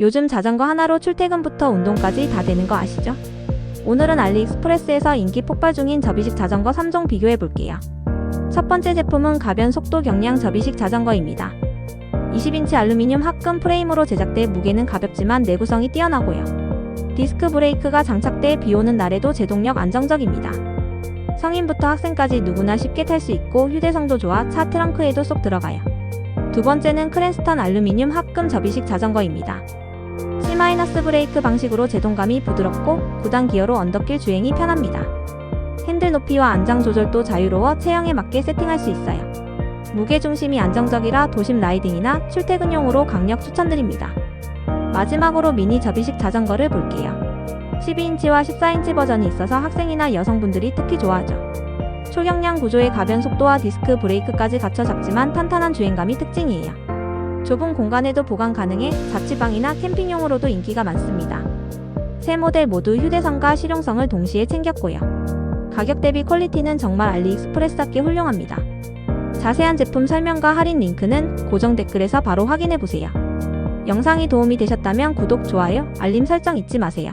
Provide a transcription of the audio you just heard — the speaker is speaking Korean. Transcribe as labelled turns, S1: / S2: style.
S1: 요즘 자전거 하나로 출퇴근부터 운동까지 다 되는 거 아시죠? 오늘은 알리익스프레스에서 인기 폭발 중인 접이식 자전거 3종 비교해 볼게요. 첫 번째 제품은 가변 속도 경량 접이식 자전거입니다. 20인치 알루미늄 합금 프레임으로 제작돼 무게는 가볍지만 내구성이 뛰어나고요. 디스크 브레이크가 장착돼 비 오는 날에도 제동력 안정적입니다. 성인부터 학생까지 누구나 쉽게 탈 수 있고 휴대성도 좋아 차 트렁크에도 쏙 들어가요. 두 번째는 크랜스턴 알루미늄 합금 접이식 자전거입니다. C- 브레이크 방식으로 제동감이 부드럽고 9단 기어로 언덕길 주행이 편합니다. 핸들 높이와 안장 조절도 자유로워 체형에 맞게 세팅할 수 있어요. 무게 중심이 안정적이라 도심 라이딩이나 출퇴근용으로 강력 추천드립니다. 마지막으로 미니 접이식 자전거를 볼게요. 12인치와 14인치 버전이 있어서 학생이나 여성분들이 특히 좋아하죠. 초경량 구조의 가변 속도와 디스크 브레이크까지 갖춰 작지만 탄탄한 주행감이 특징이에요. 좁은 공간에도 보관 가능해 자취방이나 캠핑용으로도 인기가 많습니다. 세 모델 모두 휴대성과 실용성을 동시에 챙겼고요. 가격 대비 퀄리티는 정말 알리익스프레스답게 훌륭합니다. 자세한 제품 설명과 할인 링크는 고정 댓글에서 바로 확인해 보세요. 영상이 도움이 되셨다면 구독, 좋아요, 알림 설정 잊지 마세요.